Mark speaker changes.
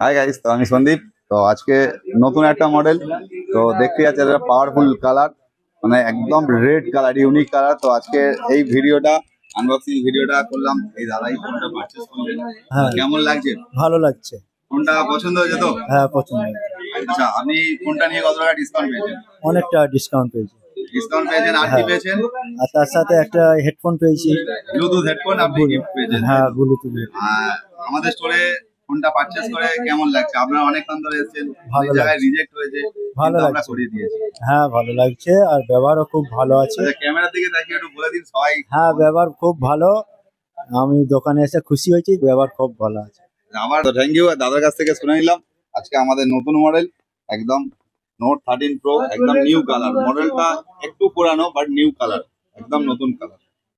Speaker 1: Hi guys তো আমি সন্দীপ। তো আজকে নতুন একটা মডেল তো দেখতে যাচ্ছে এটা পাওয়ারফুল কালার মানে একদম রেড কালার ইউনিক কালার তো আজকে এই ভিডিওটা আনবক্সিং ভিডিওটা করলাম। এই দাদাই ফোনটা পারচেস করলেন।
Speaker 2: হ্যাঁ।
Speaker 1: কেমন লাগছে?
Speaker 2: ভালো লাগছে।
Speaker 1: ফোনটা পছন্দ হয়েছে তো?
Speaker 2: হ্যাঁ পছন্দ
Speaker 1: আচ্ছা আপনি ফোনটা নিয়ে কত টাকা ডিসকাউন্ট পেয়েছেন?
Speaker 2: অনেকটা ডিসকাউন্ট পেয়েছি।
Speaker 1: ডিসকাউন্ট পেয়েছেন আর কি
Speaker 2: হ্যাঁ।
Speaker 1: পেয়েছেন?
Speaker 2: আর তার সাথে একটা হেডফোন পেয়েছি।
Speaker 1: ব্লুটুথ হেডফোন আপনি পেয়েছেন।
Speaker 2: হ্যাঁ ব্লুটুথ
Speaker 1: আমাদের স্টোরে ফোনটা পারচেস করে কেমন লাগছে? আপনারা অনেকক্ষণ ধরে এসেছেন
Speaker 2: ভালো
Speaker 1: জায়গায় রিজেক্ট হয়েছে
Speaker 2: ভালো
Speaker 1: আমরা। করিয়ে দিয়েছি।
Speaker 2: হ্যাঁ ভালো লাগছে আর ব্যবহারও খুব ভালো আছে।
Speaker 1: আচ্ছা ক্যামেরার দিকে তাকিয়ে একটু বলে দিন সবাই।
Speaker 2: হ্যাঁ ব্যবহার খুব ভালো। আমি দোকানে এসে খুশি হয়েছি ব্যবহার খুব ভালো আছে।
Speaker 1: আবার তো থ্যাংক ইউ দাদার কাছ থেকে শুনে নিলাম আজকে আমাদের নতুন মডেল একদম নোট থার্টিন প্রো একদম নিউ কালার মডেলটা একটু পুরানো বাট নিউ কালার একদম নতুন কালার